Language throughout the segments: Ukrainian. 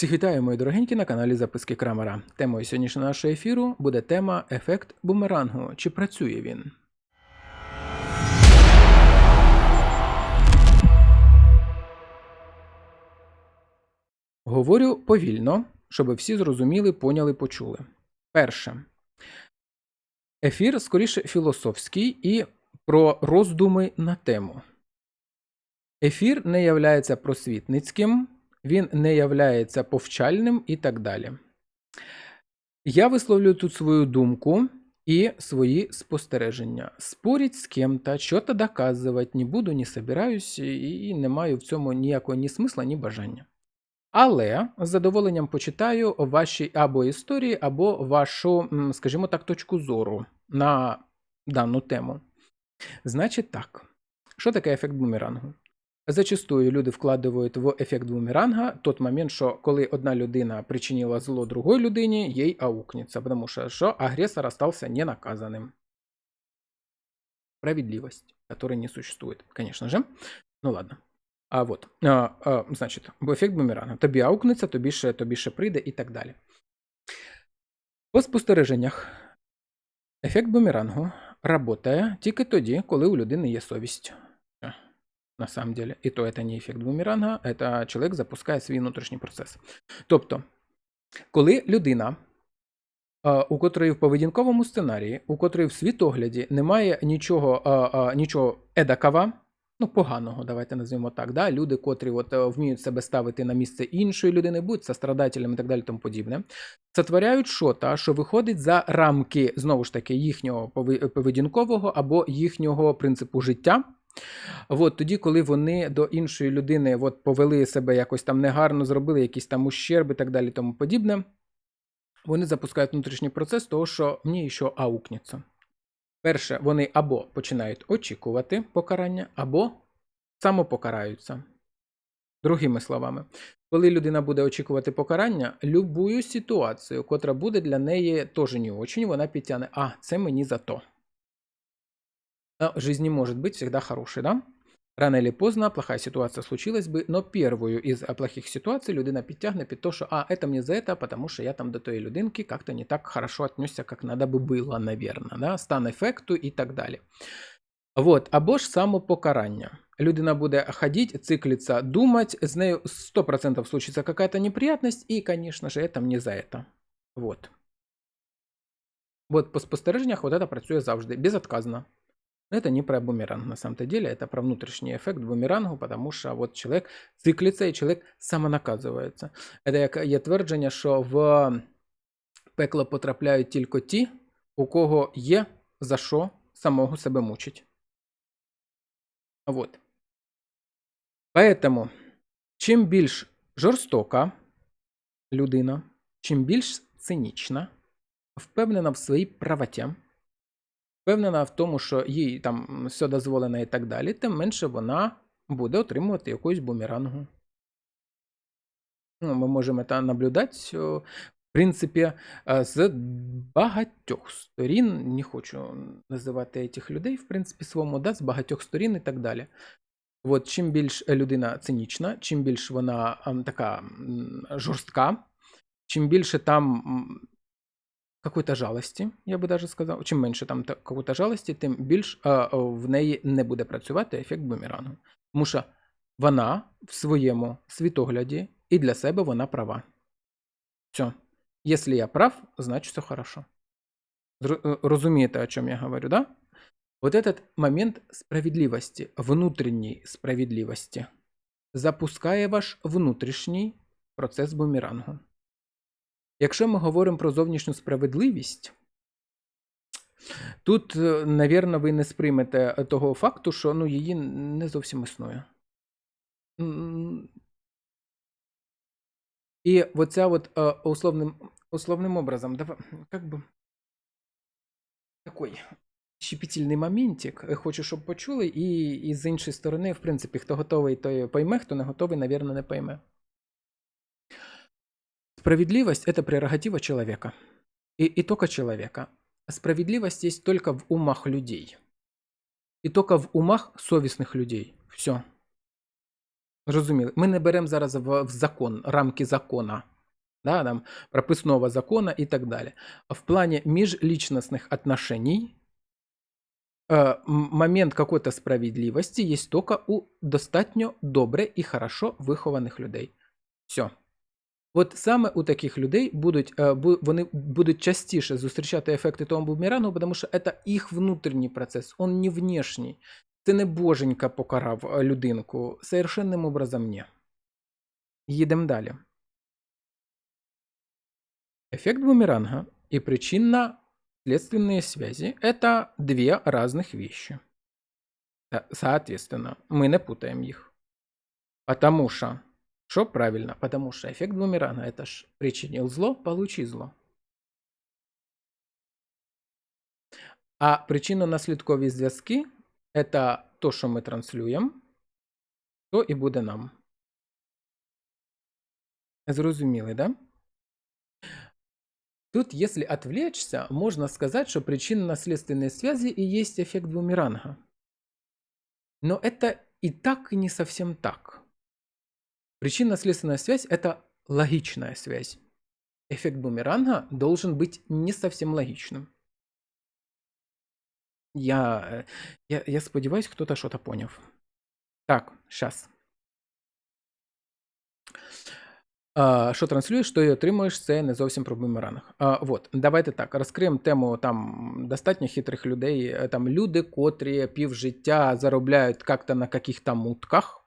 Всіх вітаю, мої дорогенькі, на каналі Записки Крамера. Темою сьогоднішнього нашого ефіру буде тема Ефект бумерангу. Чи працює він? Говорю повільно, щоб всі зрозуміли, поняли, почули. Перше. Ефір скоріше філософський і про роздуми на тему. Ефір не являється просвітницьким, він не являється повчальним і так далі. Я висловлюю тут свою думку і свої спостереження. Спорить з кем-то, що-то доказувати не буду, не собираюсь і не маю в цьому ніякого ні смисла, ні бажання. Але з задоволенням почитаю ваші або історії, або вашу, скажімо так, точку зору на дану тему. Значить так, що таке ефект бумерангу? Зачастую люди вкладають в ефект бумеранга тот момент, що коли одна людина причинила зло другой людині, їй аукнеться, тому що, що агресор остався ненаказанным. Справедливость, которой не существует, конечно же. Ну ладно. А вот, а, а, значить, ефект бумеранга. Тобі аукнеться, тобі ще, тобі ще прийде і так далі. По спостереженнях, ефект бумерангу работає тільки тоді, коли у людини є совість. На самом деле. І то це не ефект бумеранга, це чоловік запускає свій внутрішній процес. Тобто, коли людина, у котрої в поведінковому сценарії, у котрої в світогляді немає нічого, нічого едакава, ну, поганого, давайте назвемо так. Да? Люди, котрі от, е, вміють себе ставити на місце іншої людини, будуть сострадателями і так далі, тому подібне, сотворяють що-то, що виходить за рамки, знову ж таки, їхнього поведінкового або їхнього принципу життя. От тоді, коли вони до іншої людини от, повели себе якось там негарно, зробили якісь там ущерб і так далі, тому подібне, вони запускають внутрішній процес того, що мені що аукнеться. Перше, вони або починають очікувати покарання, або самопокараються. Другими словами, коли людина буде очікувати покарання, любую ситуацію, котра буде для неї теж не очень, вона підтягне, а, це мені за то. В жизни может быть всегда хороший, да? Рано или поздно плохая ситуация случилась бы, но первую из а, плохих ситуаций людина підтягне під то, що а, это мне за это, потому що я там до тої людинки как-то не так хорошо отнесся, как надо бы было, наверное, да? стан ефекту і так далі. Вот, або ж самопокарання. Людина буде ходити, циклиться, думать, з нею 100% случится какая-то неприятность, і, конечно же, это мне за это. Вот. Вот по спостереженнях вот это працює завжди, безотказно. Но Это не про бумеранг на самом-то деле, это про внутрішній ефект бумерангу, потому що вот чоловік циклиться і чоловік самонаказується. Это як є твердження, що в пекло потрапляють тільки ті, у кого є за що самого себе мучить. Вот. Поэтому, чим більш жорстока людина, чим більш цинічна, впевнена в своїй правоті, впевнена в тому, що їй там все дозволено і так далі, тим менше вона буде отримувати якусь бумерангу. Ну, ми можемо це наблюдати, в принципі, е, з багатьох сторін. Не хочу називати цих людей, в принципі, своєму, да, з багатьох сторін і так далі. От чим більш людина цинічна, чим більш вона ем, така жорстка, чим більше там какой-то жалості, я би даже сказав, чим менше там та- какой-то жалості, тим більш в неї не буде працювати ефект бумерангу. Тому що вона в своєму світогляді і для себе вона права. Все. Якщо я прав, значить все хорошо. Е, Розумієте, о чому я говорю, да? Вот этот момент справедливости, внутренней справедливости, запускає ваш внутрішній процес бумерангу. Якщо ми говоримо про зовнішню справедливість, тут, е, навірно, ви не сприймете того факту, що ну, її не зовсім існує. І оця от е, условним, условним образом, дава- как би, такий щепетільний моментик, е, хочу, щоб почули, і, і з іншої сторони, в принципі, хто готовий, той пойме, хто не готовий, навірно, не пойме. Справедливость – это прерогатива человека. И, и только человека. Справедливость есть только в умах людей. И только в умах совестных людей. Все. Зрозуміли. Ми не беремо зараз в, в закон, рамки закона, да, там, прописного закона і так далі. А в плані міжлічностних отношений э, м- момент какой-то справедливості є тільки у достатньо добре і хорошо вихованих людей. Все. От саме у таких людей будуть, е, бу- вони будуть частіше зустрічати ефекти того бумерангу, тому що це їх внутрішній процес, он не внешній. Це не боженька покарав е, людинку, совершенним образом ні. Їдемо далі. Эффект бумеранга и причинно-следственные связи – это две разных вещи. Та- Соответственно, мы не путаем их. Потому что, что правильно? Потому что эффект бумеранга – это ж причинил зло, получи зло. А причинно-наслідкові зв'язки – это то, що ми транслюємо, то і буде нам. Зрозуміли, да? Тут, если отвлечься, можно сказать, что причинно-наследственные связи и есть эффект бумеранга. Но это и так, и не совсем так. Причинно-следственная связь – это логичная связь. Эффект бумеранга должен быть не совсем логичным. Я, э, я, я сподіваюсь, кто-то что-то понял. Так, сейчас. А, Що транслюєш, що і отримуєш, це не зовсім про бумеранг. А, вот, давайте так, розкриємо тему там достатньо хитрих людей. Е, Там люди, котрі півжиття заробляють як-то на каких-то мутках.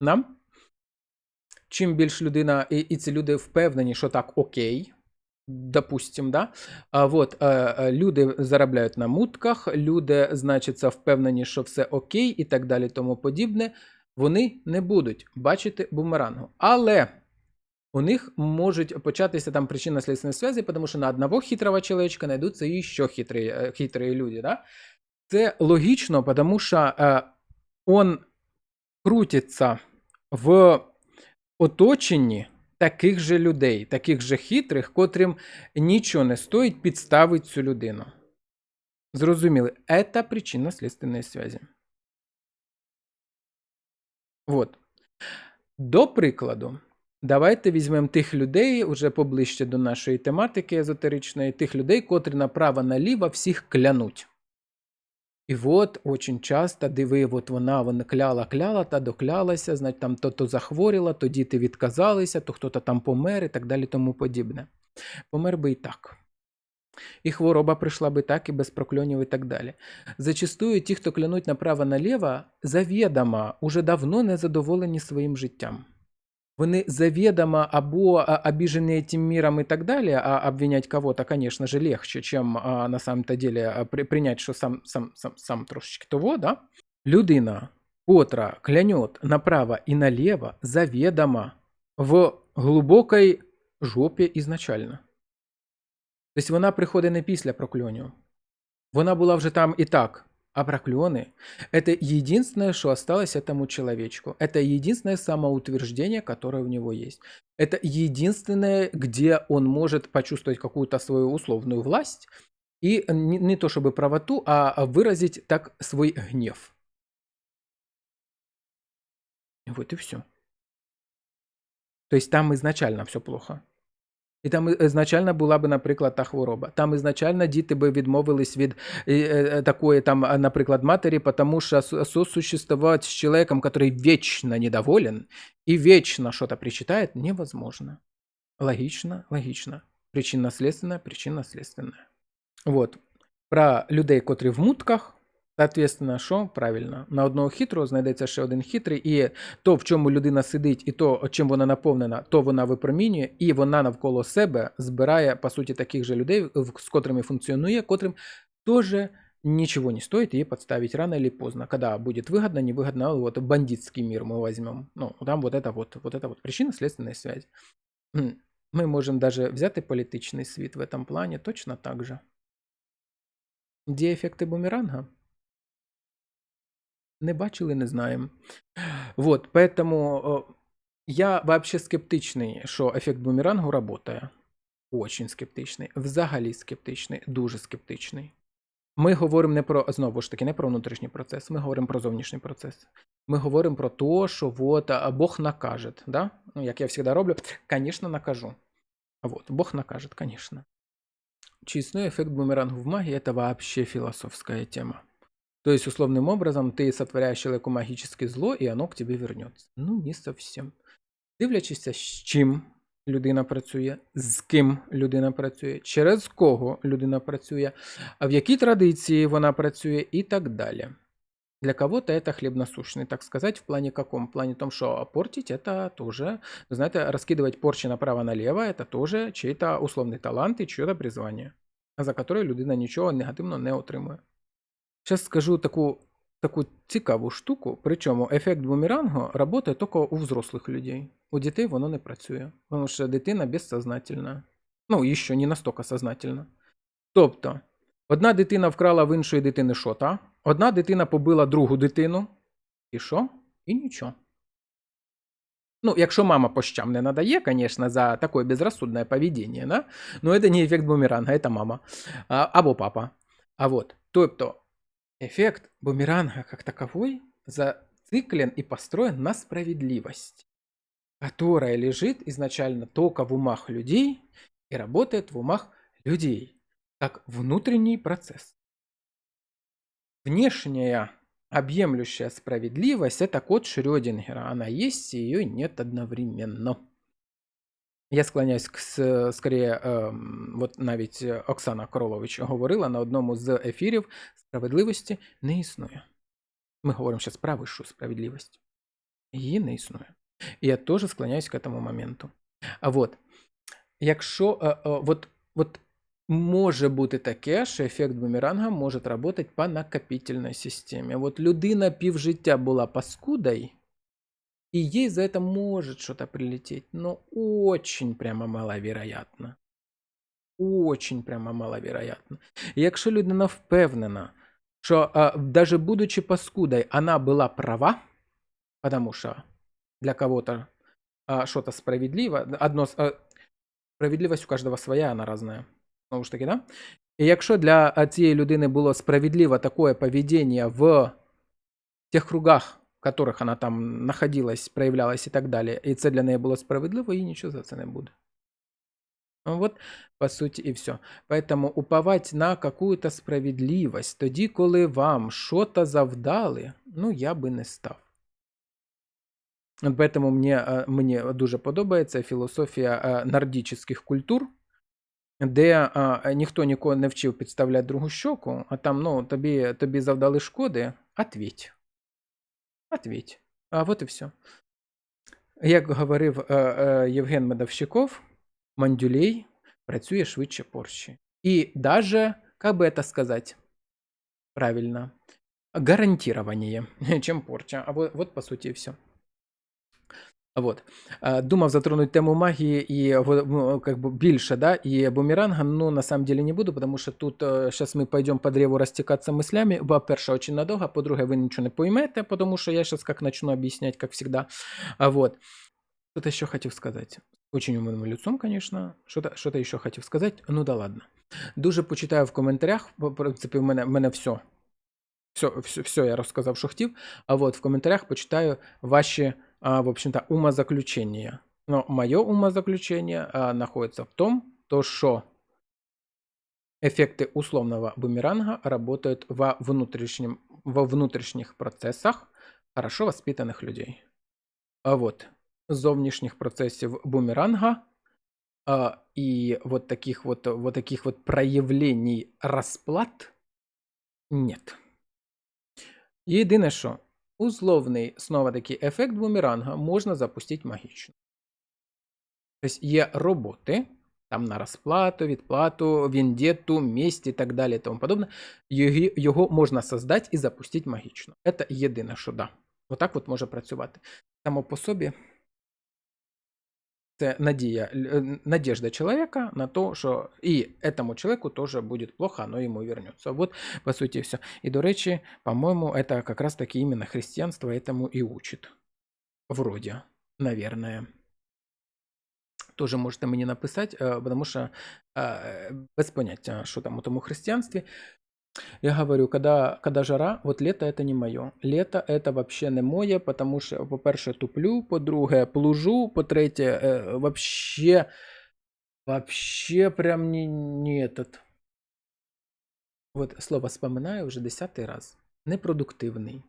Да? Чим більш людина, і, і ці люди впевнені, що так окей, допустим, да? А, вот, е, е, люди заробляють на мутках, люди, значиться, впевнені, що все окей, і так далі, тому подібне. Вони не будуть бачити бумерангу. Але у них можуть початися там причинно-следственные связи, потому что на одного хитрого человечка найдутся еще хитрые, э, хитрые люди. Да? Це логічно, потому що э, он крутиться в оточенні таких же людей, таких же хитрих, котрим нічого не стоїть підставити цю людину. Зрозуміли, це причинно-следственные связи. Вот. До прикладу, давайте візьмемо тих людей, уже поближче до нашої тематики езотеричної, тих людей, котрі направо-наліво всіх клянуть. І от очень часто диви, от вона, вона кляла, кляла та доклялася, значить там то, то захворіла, то діти відказалися, то хто-то там помер і так далі, тому подібне. Помер би і так. І хвороба прийшла би так, і без прокльонів, і так далі. Зачастую ті, хто клянуть направо-наліво, завідомо уже давно не задоволені своїм життям. Вони заведомо або а, обижены этим миром и так далее, а обвинять кого-то, конечно же, легче, чем а, на самом-то деле а, при, принять, що сам, сам, сам, сам трошечки того, да? Людина, котра клянет направо і налево, заведомо в глибокій жопі ізначально. Тобто вона приходить не після прокльонів. Вона була вже там і так. А проклёны – это единственное, что осталось этому человечку. Это единственное самоутверждение, которое у него есть. Это единственное, где он может почувствовать какую-то свою условную власть и не, не то чтобы правоту, а выразить так свой гнев. Вот и все. То есть там изначально все плохо. І там ізначально була б, наприклад, та хвороба. Там ізначально діти би відмовились від е, е, такої, там, наприклад, матері, тому що су- сосуществовать з чоловіком, який вечно недоволен і вечно что-то причитает, невозможно. Логічно, логічно. Причинно-следственное, причинно-следственное. Вот. Про людей, котрі в мутках, соответственно, що правильно, на одного хитрого знайдеться ще один хитрий, і то, в чому людина сидить, і то, чим вона наповнена, то вона випромінює, і вона навколо себе збирає, по суті, таких же людей, в- з котрими функціонує, котрим теж ничего не стоит ее подставить рано или поздно. Когда будет выгодно, невыгодно, вот бандитский мир мы возьмем. Ну, там вот это вот, вот это вот причинно-следственная связь. М, Мы можем даже взяти політичний світ в этом плані точно так же. Де ефекти бумеранга? Не бачили, не знаємо. Вот, поэтому э, я вообще скептичний, що ефект бумерангу работає. Очень скептичний. Взагалі скептичний, дуже скептичний. Ми говоримо не про знову ж таки, не про внутрішній процес, ми говоримо про зовнішній процес. Ми говоримо про те, що вот, а, Бог накаже. Да? Ну, як я завжди роблю, звісно, накажу. А Вот, Бог накажет, конечно. Чи існує ефект бумерангу в магии, это вообще философская тема. То есть, условным образом, ты сотворяешь человеку магическое зло, и оно к тебе вернется. Ну, не совсем. Дивлячись, з чим людина працює, з ким людина працює, через кого людина працює, а в якій традиції вона працює і так далі. Для кого-то это хлеб насущный, так сказать, в плане каком? В плане том, что портить это тоже, вы знаете, раскидывать порчи направо-налево, это тоже чей-то условний талант і чье-то призвання, за которое людина нічого негативно не отримує. Зараз скажу таку, таку цікаву штуку, причому ефект бумерангу працює тільки у взрослих людей. У дітей воно не працює, тому що дитина безсознательна. Ну, і що не настільки сознательна. Тобто, одна дитина вкрала в іншої дитини шота, одна дитина побила другу дитину. І що? І нічого. Ну, якщо мама по щам не надає, звісно, за таке безрассудне поведение, да? но це не ефект бумеранга, це мама. Або папа. А вот, тобто, эффект бумеранга как таковой зациклен и построен на справедливости, которая лежит изначально только в умах людей и работает в умах людей, как внутренний процесс. Внешняя объемлющая справедливость – это код Шрёдингера. Она есть, и ее нет одновременно. Я склоняюсь скоріше, от навіть е, Оксана Королович говорила на одному з ефірів: справедливості не існує. Ми говоримо зараз про вищу справедливість. Її не існує. І я теж склоняюсь к этому моменту. А от, якщо е, е, от, от може бути таке, що ефект бумеранга може працювати по накопительній системі. От людина півжиття була паскудою, и ей за это может что-то прилететь, но очень прямо маловероятно. Очень прямо маловероятно. І якщо людина впевнена, що а, даже будучи паскудой, она была права, потому что для кого-то а, что-то справедливо, одно, с- а, справедливость у каждого своя, она разная. Знову ж таки, да? І якщо для а, цієї людини було справедливо такое поведение в тех кругах, в которых она там находилась, проявлялась і так далі, і це для неї було справедливо, їй нічого за це не буде. Ну Вот, по суті, і все. Поэтому уповать на какую-то справедливость, тоді, коли вам що-то завдали, ну, я би не став. От Поэтому мені, е, мені дуже подобається філософія е, нордічних культур, де е, ніхто нікого не вчив підставляти другу щоку, а там, ну, тобі, тобі завдали шкоди, ответь. Ответь. А вот і все. Як говорив е, е, Євген Медовщиков, мандюлей працює швидше порші. І даже, как бы это сказать правильно, гарантирование, чем порча. А вот, вот по сути и все. Вот. А, Думав затронуть тему магии и вот, ну, как бы більше, да, и бумеранга, но на самом деле не буду, потому что тут сейчас мы пойдем по древу растекаться мыслями. Во-первых, очень надолго, по-друге, вы ничего не поймете, потому что я сейчас как начну объяснять, как всегда. А вот. Что-то еще хотел сказать. Очень умным лицом, конечно. Что-то, что-то еще хотів сказати. Ну да ладно. Дуже почитаю в коментарях. В принципі, в мене, в мене все. Все, все, все я розказав, що хотів. А вот в коментарях почитаю ваші, а, в общем-то, умозаключения. Но мое умозаключение а, находится в том, то, что эффекты условного бумеранга работают во, внутреннем, во внутренних процессах хорошо воспитанных людей. А вот зовнішніх процессов бумеранга а, и вот таких вот, вот таких вот проявлений расплат нет. Єдине, що условний снова таки ефект бумеранга можна запустити магічно. Тобто є роботи, там на розплату, відплату, вендетту, місць і так далі, і тому подобне. Його можна создати і запустити магічно. Це єдине, що да. Отак от може працювати. Само по собі це надія, л- е, надежда человека на то, що і этому человеку тоже будет плохо, оно ему вернется. Вот, по суті, все. І, до речі, по-моему, это как раз таки именно христианство этому и учит. Вроде, наверное. Тоже можете мені написати, е, потому що е, без поняття, що там у тому християнстві. Я говорю, когда, когда жара, вот лето это не мое. Лето это вообще не моє, потому що, по-перше, туплю, по-друге, плужу, по-третє, е, вообще, вообще прям не, не этот. Вот слово вспоминаю вже десятий раз. Непродуктивний.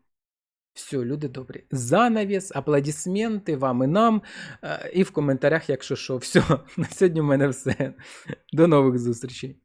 Все, люди добрі. Занавіс, аплодисменти вам і нам. Е, І в коментарях, якщо що, все. На сьогодні в мене все. До нових зустрічей.